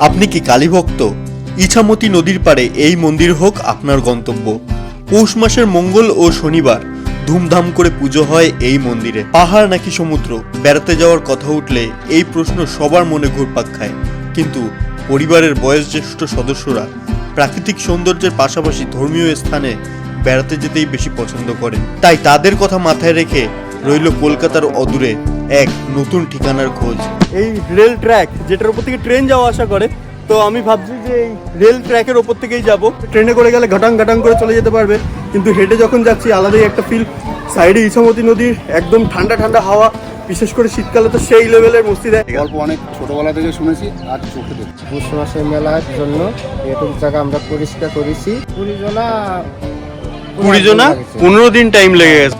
আপনি কি কালীভক্ত? ইছামতি নদীর পাড়ে এই মন্দির হোক আপনার গন্তব্য। পৌষ মাসের মঙ্গল ও শনিবার ধুমধাম করে পুজো হয় এই মন্দিরে। পাহাড় নাকি সমুদ্র? বেড়াতে যাওয়ার কথা উঠলে এই প্রশ্ন সবার মনে ঘুরপাক খায়। কিন্তু পরিবারের বয়োজ্যেষ্ঠ সদস্যরা প্রাকৃতিক সৌন্দর্যের পাশাপাশি ধর্মীয় স্থানে বেড়াতে যেতেই বেশি পছন্দ করেন। তাই তাদের কথা মাথায় রেখে রইল কলকাতার অদূরে এক নতুন ঠিকানার খোঁজ। এই রেল ট্র্যাক যেটার উপর থেকে ট্রেন যাওয়া আসা করে তো আমি ভাবছি যে এই রেল ট্র্যাকের ওপর থেকেই যাব। ট্রেনে করে গেলে ঘটাং ঘটাং করে চলে যেতে পারবে কিন্তু হেঁটে যখন যাচ্ছি আলাদাই একটা ফিল সাইডে ইছামতি নদীর একদম ঠান্ডা ঠান্ডা হাওয়া বিশেষ করে শীতকালে তো সেই লেভেলের মস্তি দেয় গল্প অনেক ছোটবেলা থেকে শুনেছি আর চোখে দেখছি। পৌষ মাসের মেলার জন্য এটুকু জায়গা আমরা পরিষ্কার করেছি। কুড়ি জনা কুড়ি জনা? পনেরো দিন টাইম লেগে গেছে।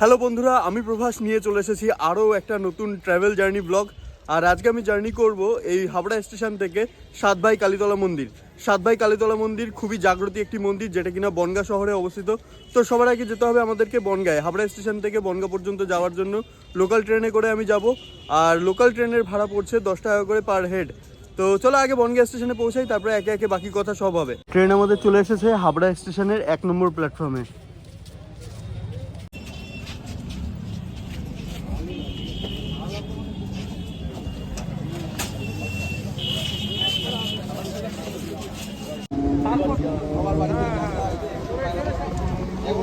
হ্যালো বন্ধুরা, আমি প্রভাস নিয়ে চলে এসেছি আরও একটা নতুন ট্রাভেল জার্নি ব্লগ আর আজকে আমি জার্নি করব এই হাবড়া স্টেশন থেকে সাতভাই কালীতলা মন্দির। সাতভাই কালীতলা মন্দির খুবই জাগ্রত একটি মন্দির, যেটা কিনা বনগা শহরে অবস্থিত। তো সবার আগে যেতে হবে আমাদেরকে বনগায়। হাবড়া স্টেশন থেকে বনগা পর্যন্ত যাওয়ার জন্য লোকাল ট্রেনে করে আমি যাব। আর লোকাল ট্রেনের ভাড়া পড়ছে দশ টাকা করে পার হেড তো চলো আগে বনগা স্টেশনে পৌঁছাই, তারপরে একে একে বাকি কথা সব হবে। ট্রেন আমাদের চলে এসেছে হাবড়া স্টেশনের এক নম্বর প্ল্যাটফর্মে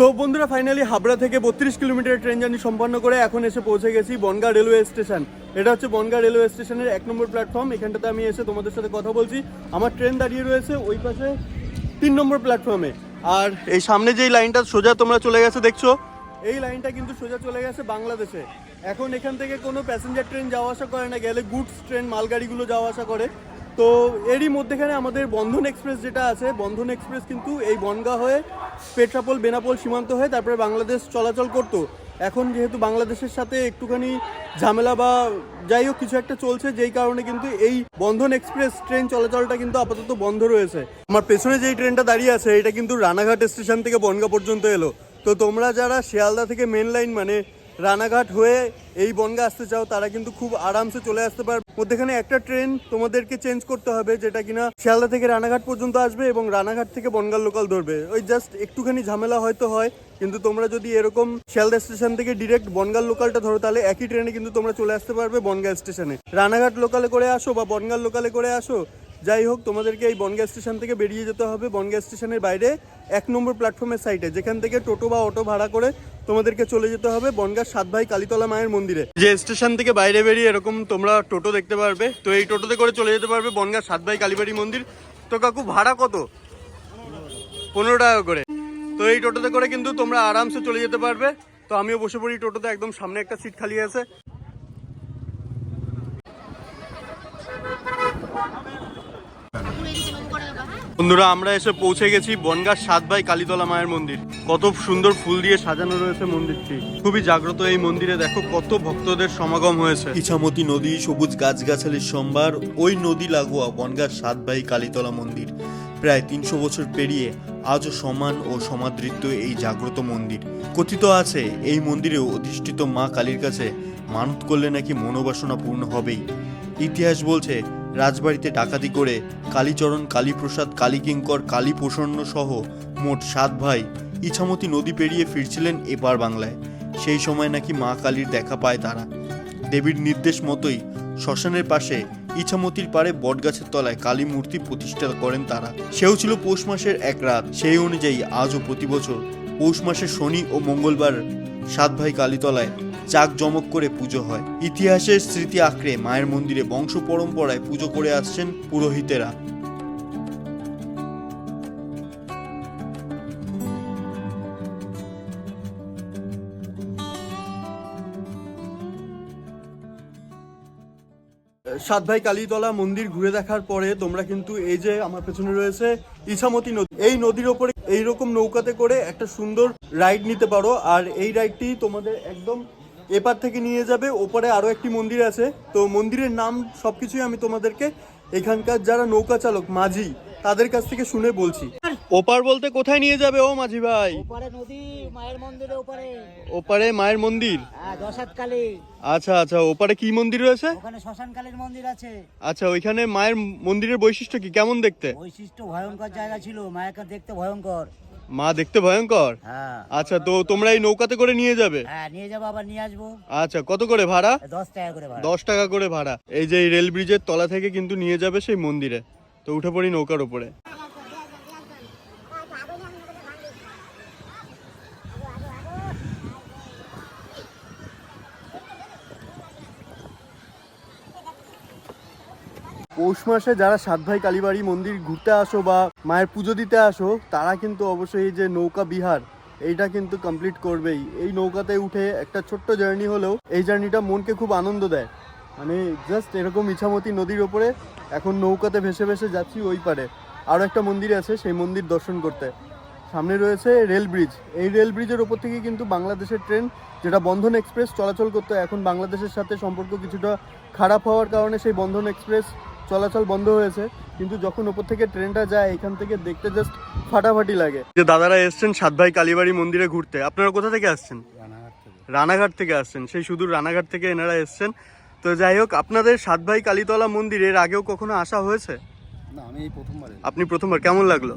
তো বন্ধুরা ফাইনালি হাবড়া থেকে বত্রিশ কিলোমিটার ট্রেন জার্নি সম্পন্ন করে এখন এসে পৌঁছে গেছি বনগা রেলওয়ে স্টেশন এটা হচ্ছে বনগা রেলওয়ে স্টেশনের এক নম্বর প্ল্যাটফর্ম এখানটাতে আমি এসে তোমাদের সাথে কথা বলছি। আমার ট্রেন দাঁড়িয়ে রয়েছে ওই পাশে তিন নম্বর প্ল্যাটফর্মে আর এই সামনে যেই লাইনটা সোজা তোমরা চলে গেছে, দেখছ? এই লাইনটা কিন্তু সোজা চলে গেছে বাংলাদেশে। এখন এখান থেকে কোনো প্যাসেঞ্জার ট্রেন যাওয়া আসা করে না, গেলে গুডস ট্রেন মালগাড়িগুলো যাওয়া আসা করে। তো এরই মধ্যেখানে আমাদের বন্ধন এক্সপ্রেস যেটা আছে, বন্ধন এক্সপ্রেস কিন্তু এই বনগা হয়ে পেট্রাপোল, বেনাপোল সীমান্ত হয়ে তারপরে বাংলাদেশ চলাচল করতো। এখন যেহেতু বাংলাদেশের সাথে একটুখানি ঝামেলা বা যাই হোক কিছু একটা চলছে, যেই কারণে কিন্তু এই বন্ধন এক্সপ্রেস ট্রেন চলাচলটা কিন্তু আপাতত বন্ধ রয়েছে। আমার পেছনে যেই ট্রেনটা দাঁড়িয়ে আছে, এটা কিন্তু রানাঘাট স্টেশন থেকে বনগা পর্যন্ত এলো। তো তোমরা যারা শিয়ালদা থেকে মেন লাইন মানে রানাঘাট হয়ে এই বনগা আসতে চাও, তারা কিন্তু খুব আরামসে চলে আসতে পারবে। মধ্যেখানে একটা ট্রেন তোমাদেরকে চেঞ্জ করতে হবে, যেটা কিনা শিয়ালদা থেকে রানাঘাট পর্যন্ত আসবে এবং রানাঘাট থেকে বনগার লোকাল ধরবে। ওই জাস্ট একটুখানি ঝামেলা হয়তো হয়, কিন্তু তোমরা যদি এরকম শিয়ালদা স্টেশন থেকে ডিরেক্ট বনগার লোকালটা ধরো, তাহলে একই ট্রেনে কিন্তু তোমরা চলে আসতে পারবে বনগা স্টেশনে রানাঘাট লোকালে করে আসো বা বনগার লোকালে করে আসো যাই হোক, তোমাদেরকে এই বনগা স্টেশন থেকে বেরিয়ে যেতে হবে। বনগা স্টেশনের বাইরে এক নম্বর প্ল্যাটফর্মের সাইডে যেখান থেকে টোটো বা অটো ভাড়া করে তোমাদেরকে চলে যেতে হবে বনগার সাত ভাই কালীতলা মায়ের মন্দিরে। যে স্টেশন থেকে বাইরে বেরিয়ে এরকম তোমরা টোটো দেখতে পারবে, তো এই টোটোতে করে চলে যেতে পারবে বনগার সাত ভাই কালীবাড়ি মন্দির। তো কাকু, ভাড়া কত? পনেরো টাকা করে। তো এই টোটোতে করে কিন্তু তোমরা আরামসে চলে যেতে পারবে। তো আমিও বসে পড়ি, টোটোতে একদম সামনে একটা সিট খালি আছে। বন্ধুরা, আমরা এসে পৌঁছে গেছি বনগার সাত ভাই কালীতলা মায়ের মন্দির। কত সুন্দর ফুল দিয়ে সাজানো রয়েছে মন্দিরটি। খুবই জাগ্রত এই মন্দিরে, দেখো কত ভক্তদের সমাগম হয়েছে। ইছামতি নদী, সবুজ গাছগাছালির সম্ভার, ওই নদী লাগোয়া বনগার সাত ভাই কালীতলা মন্দির। প্রায় তিনশো বছর পেরিয়ে আজও সমান ও সমাদৃত এই জাগ্রত মন্দির। কথিত আছে, এই মন্দিরে অধিষ্ঠিত মা কালীর কাছে মানত করলে নাকি মনোবাসনা পূর্ণ হবেই। ইতিহাস বলছে রাজবাড়িতে ডাকাতি করে কালীচরণ, কালীপ্রসাদ, কালীকিঙ্কর, কালীপ্রসন্ন সহ মোট সাত ভাই ইছামতি নদী পেরিয়ে ফিরছিলেন এপার বাংলায়। সেই সময় নাকি মা কালীর দেখা পায় তারা। দেবীর নির্দেশ মতোই শ্মশানের পাশে ইছামতির পারে বটগাছের তলায় কালী মূর্তি প্রতিষ্ঠা করেন তারা। সেও ছিল পৌষ মাসের এক রাত। সেই অনুযায়ী আজও প্রতি বছর পৌষ মাসের শনি ও মঙ্গলবার সাত ভাই কালীতলায় চাক জমক করে পুজো হয়। ইতিহাসের স্মৃতি আঁকড়ে মায়ের মন্দিরে বংশ পরম্পরায় পুজো করে আসছেন পুরোহিতেরা। সাত ভাই কালীতলা মন্দির ঘুরে দেখার পরে তোমরা কিন্তু এই যে আমার পেছনে রয়েছে ইছামতি নদী। এই নদীর ওপরে এইরকম নৌকাতে করে একটা সুন্দর রাইড নিতে পারো। আর এই রাইডটি তোমাদের একদম এপার থেকে নিয়ে যাবে ওপারে আরও একটি মন্দির আছে। তো মন্দিরের নাম সবকিছুই আমি তোমাদেরকে এখানকার যারা নৌকা চালক মাঝি তাদের কাছ থেকে শুনে বলছি। ওপার বলতে কোথায় নিয়ে যাবে ও মাঝি ভাই? ওপারে নদী মায়ের ওপারে। ওপারে মায়ের মন্দির? হ্যাঁ আচ্ছা আচ্ছা ওপারে কি মন্দির রয়েছে? ওখানে শ্মশান মন্দির আছে। আচ্ছা ওইখানে মায়ের মন্দিরের বৈশিষ্ট্য কি? কেমন দেখতে? বৈশিষ্ট্য ভয়ঙ্কর জায়গা ছিল মায়াকে দেখতে ভয়ঙ্কর। মা দেখতে ভয়ঙ্কর? হ্যাঁ। আচ্ছা তো তোমরা এই নৌকাতে করে নিয়ে যাবে? হ্যাঁ নিয়ে যাব আবার নিয়ে আসব। আচ্ছা কত করে ভাড়া? দশ টাকা করে ভাড়া। দশ টাকা করে ভাড়া। এই যে রেল ব্রিজের তলা থেকে কিন্তু নিয়ে যাবে সেই মন্দিরে। তো উঠে পড়ি নৌকার ওপরে পৌষ মাসে যারা সাত ভাই কালীবাড়ি মন্দির ঘুরতে আসো বা মায়ের পুজো দিতে আসো, তারা কিন্তু অবশ্যই এই যে নৌকা বিহার, এইটা কিন্তু কমপ্লিট করবেই। এই নৌকাতে উঠে একটা ছোট্ট জার্নি হলেও এই জার্নিটা মনকে খুব আনন্দ দেয়। মানে জাস্ট এরকম ইছামতি নদীর ওপরে এখন নৌকাতে ভেসে ভেসে যাচ্ছি ওই পারে। আরও একটা মন্দির আছে, সেই মন্দির দর্শন করতে। সামনে রয়েছে রেল ব্রিজ এই রেল ব্রিজের ওপর থেকে কিন্তু বাংলাদেশের ট্রেন যেটা বন্ধন এক্সপ্রেস চলাচল করতো, এখন বাংলাদেশের সাথে সম্পর্ক কিছুটা খারাপ হওয়ার কারণে সেই বন্ধন এক্সপ্রেস চলাচল বন্ধ হয়েছে কিন্তু যখন ওপর থেকে ট্রেনটা যায় এখান থেকে দেখতে জাস্ট ফাটাফাটি লাগে। যে দাদারা এসছেন সাত ভাই কালীবাড়ি মন্দিরে ঘুরতে আপনারা কোথা থেকে আসছেন? রানাঘাট থেকে। আসছেন সেই সুদূর রানাঘাট থেকে এনারা এসছেন। তো যাই হোক আপনাদের সাত ভাই কালীতলা মন্দিরের আগেও কখনো আসা হয়েছে? না আমি প্রথমবার আপনি প্রথমবার কেমন লাগল?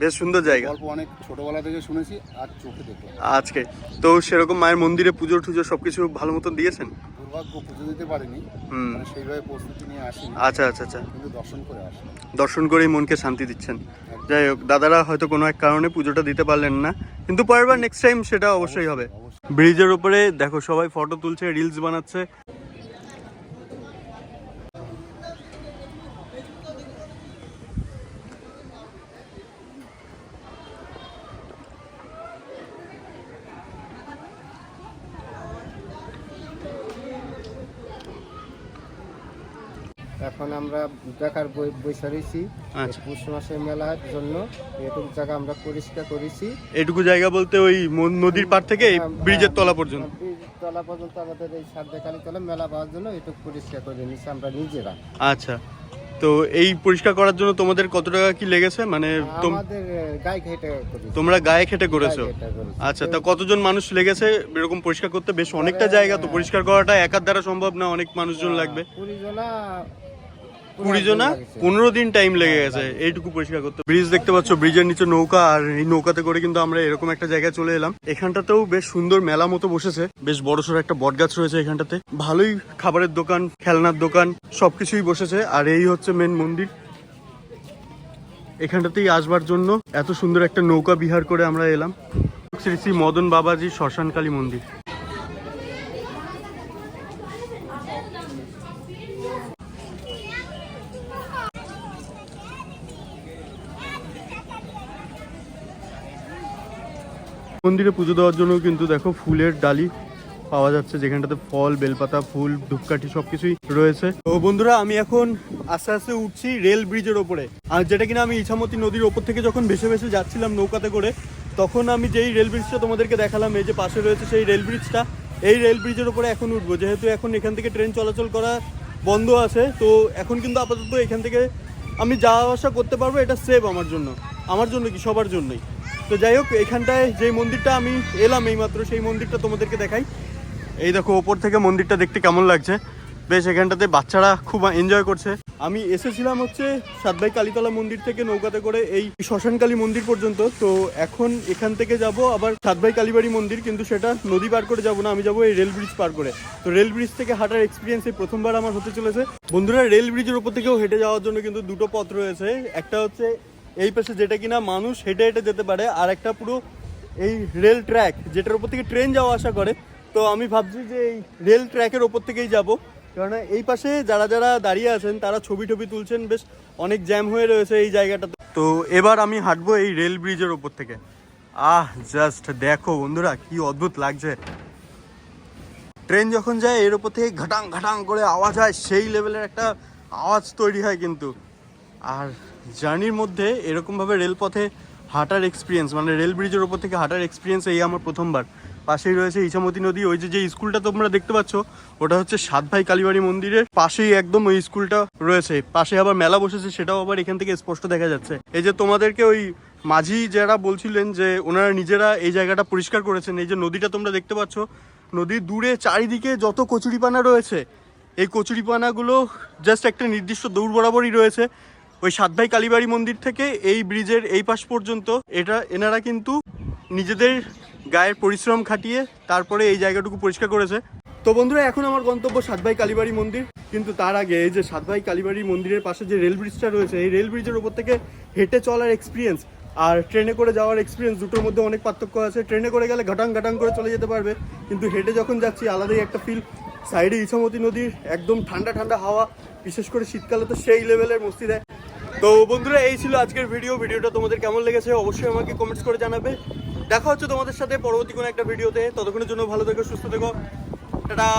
বেশ সুন্দর জায়গা। গল্প অনেক ছোটবেলা থেকে শুনেছি আর চোখে দেখলাম। আজকে। তো সেরকম মায়ের মন্দিরে পুজো টুজো সবকিছু ভালো মতন দিয়েছেন? দুর্ভাগ্য পুজো দিতে পারিনি মানে সেইভাবে প্রস্তুতি নিয়ে আসিনি। আচ্ছা আচ্ছা আচ্ছা। কিন্তু দর্শন করে আসি দর্শন করেই মনকে শান্তি দিচ্ছেন। যাই হোক দাদারা হয়তো কোনো এক কারণে পুজোটা দিতে পারলেন না কিন্তু পরের বার নেক্সট টাইম সেটা অবশ্যই হবে। ব্রিজের উপরে দেখো সবাই ফটো তুলছে রিলস বানাচ্ছে। এখন আমরা দেখার বই বৈশা রয়েছি আচ্ছা। পুষ মাসের মেলার জন্য এটুকু জায়গা আমরা পরিষ্কার করেছি। এটুকু জায়গা বলতে ওই মন- নদীর পার থেকে এই ব্রিজের তলা পর্যন্ত। ব্রিজের তলা পর্যন্ত আমাদের এই সাধ্যে কালীতলা মেলা পাওয়ার জন্য এটুকু পরিষ্কার করে নিচ্ছি আমরা নিজেরা। আচ্ছা। তো এই পরিষ্কার করার জন্য তোমাদের কত টাকা কি লেগেছে? মানে তোমরা গায়ে খেটে করেছি। আচ্ছা তা কতজন মানুষ লেগেছে? এরকম পরিষ্কার করতে বেশ অনেকটা জায়গা তো পরিষ্কার করাটা একার দ্বারা সম্ভব না অনেক মানুষজন লাগবে। পনেরো দিন টাইম লেগে গেছে। এইটুকু পরিষ্কার করতে। ব্রিজ দেখতে নিচে নৌকা, আর এই নৌকাতে করে কিন্তু আমরা এরকম একটা জায়গায় চলে এলাম। এখানটাতেও বেশ সুন্দর মেলা মতো বসেছে। বেশ বড়সড় একটা বট গাছ রয়েছে এখানটাতে। ভালোই খাবারের দোকান, খেলনার দোকান, সবকিছুই বসেছে। আর এই হচ্ছে মেন মন্দির। এখানটাতেই আসবার জন্য এত সুন্দর একটা নৌকা বিহার করে আমরা এলাম। শ্রী শ্রী মদন বাবাজি শ্মশানকালী মন্দির। মন্দিরে পুজো দেওয়ার জন্য কিন্তু দেখো ফুলের ডালি পাওয়া যাচ্ছে, যেখানটাতে ফল, বেলপাতা, ফুল, ধূপকাঠি সবকিছুই রয়েছে। তো বন্ধুরা, আমি এখন আস্তে আস্তে উঠছি রেল ব্রিজের ওপরে। আর যেটা কিনা আমি ইছামতি নদীর ওপর থেকে যখন ভেসে ভেসে যাচ্ছিলাম নৌকাতে করে, তখন আমি যেই রেল ব্রিজটা তোমাদেরকে দেখালাম, এই যে পাশে রয়েছে সেই রেল ব্রিজটা, এই রেল ব্রিজের ওপরে এখন উঠবো। যেহেতু এখন এখান থেকে ট্রেন চলাচল করা বন্ধ আছে, তো এখন কিন্তু আপাতত এখান থেকে আমি যাওয়া আসা করতে পারব, এটা সেভ আমার জন্য। আমার জন্য কি? সবার জন্যই। তো যাই হোক, এখানটায় যে মন্দিরটা আমি এলাম এইমাত্র, সেই মন্দিরটা তোমাদেরকে দেখাই। এই দেখো, ওপর থেকে মন্দিরটা দেখতে কেমন লাগছে। বেশ, এখানটাতে বাচ্চারা খুব এনজয় করছে। আমি এসেছিলাম হচ্ছে সাতভাই কালীতলা মন্দির থেকে নৌকাতে করে এই শ্মশানকালী মন্দির পর্যন্ত। তো এখন এখান থেকে যাব আবার সাতভাই কালীবাড়ি মন্দির, কিন্তু সেটা নদী পার করে যাব না, আমি যাব এই রেল ব্রিজ পার করে। তো রেল ব্রিজ থেকে হাঁটার এক্সপিরিয়েন্স এই প্রথমবার আমার হতে চলেছে। বন্ধুরা, রেল ব্রিজের উপর থেকেও হেঁটে যাওয়ার জন্য কিন্তু দুটো পথ রয়েছে। একটা হচ্ছে এই পাশে যেটা কিনা মানুষ হেঁটে হেঁটে যেতে পারে, আর একটা পুরো এই রেল ট্র্যাক যেটার উপর থেকে ট্রেন যাওয়া আসা করে। তো আমি ভাবছি যে এই রেল ট্র্যাকের ওপর থেকেই যাব। কারণ এই পাশে যারা যারা দাঁড়িয়ে আছেন, তারা ছবি টবি তুলছেন, বেশ অনেক জ্যাম হয়ে রয়েছে এই জায়গাটাতে তো এবার আমি হাঁটবো এই রেল ব্রিজের ওপর থেকে। আহ জাস্ট দেখো বন্ধুরা, কি অদ্ভুত লাগছে। ট্রেন যখন যায়, এর ওপর থেকে ঘাটাং ঘাটাং করে আওয়াজ হয়, সেই লেভেলের একটা আওয়াজ তৈরি হয় কিন্তু। আর জার্নির মধ্যে এরকমভাবে রেলপথে হাঁটার এক্সপিরিয়েন্স মানে রেল ব্রিজের ওপর থেকে হাঁটার এক্সপিরিয়েন্স এই আমার প্রথমবার। পাশেই রয়েছে ইছামতি নদী, ওই যে স্কুলটা তোমরা দেখতে পাচ্ছ, ওটা হচ্ছে সাত ভাই কালীবাড়ি মন্দিরের পাশেই একদম ওই স্কুলটা রয়েছে। পাশে আবার মেলা বসেছে, সেটাও আবার এখান থেকে স্পষ্ট দেখা যাচ্ছে। এই যে তোমাদেরকে ওই মাঝি যারা বলছিলেন যে ওনারা নিজেরা এই জায়গাটা পরিষ্কার করেছেন, এই যে নদীটা তোমরা দেখতে পাচ্ছ, নদীর দূরে চারিদিকে যত কচুরিপানা রয়েছে, এই কচুরিপানাগুলো জাস্ট একটা নির্দিষ্ট দৌড় বরাবরই রয়েছে। ওই সাতভাই কালীবাড়ি মন্দির থেকে এই ব্রিজের এই পাশ পর্যন্ত এটা এনারা কিন্তু নিজেদের গায়ের পরিশ্রম খাটিয়ে তারপরে এই জায়গাটুকু পরিষ্কার করেছে। তো বন্ধুরা, এখন আমার গন্তব্য সাতভাই কালীবাড়ি মন্দির। কিন্তু তার আগে এই যে সাতভাই কালীবাড়ি মন্দিরের পাশে যে রেল ব্রিজটা রয়েছে, এই রেল ব্রিজের ওপর থেকে হেঁটে চলার এক্সপিরিয়েন্স আর ট্রেনে করে যাওয়ার এক্সপিরিয়েন্স দুটোর মধ্যে অনেক পার্থক্য আছে। ট্রেনে করে গেলে ঘটাং ঘটাং করে চলে যেতে পারবে, কিন্তু হেঁটে যখন যাচ্ছি, আলাদাই একটা ফিল সাইডে ইছামতি নদীর একদম ঠান্ডা ঠান্ডা হাওয়া, বিশেষ করে শীতকালে তো সেই লেভেলের মস্তি দেয় তো বন্ধুরা, এই ছিল আজকের ভিডিও ভিডিওটা তোমাদের কেমন লেগেছে অবশ্যই আমাকে কমেন্টস করে জানাবে। দেখা হচ্ছে তোমাদের সাথে পরবর্তী কোনো একটা ভিডিওতে ততক্ষণের জন্য ভালো থেকো, সুস্থ থেকো। টাটা!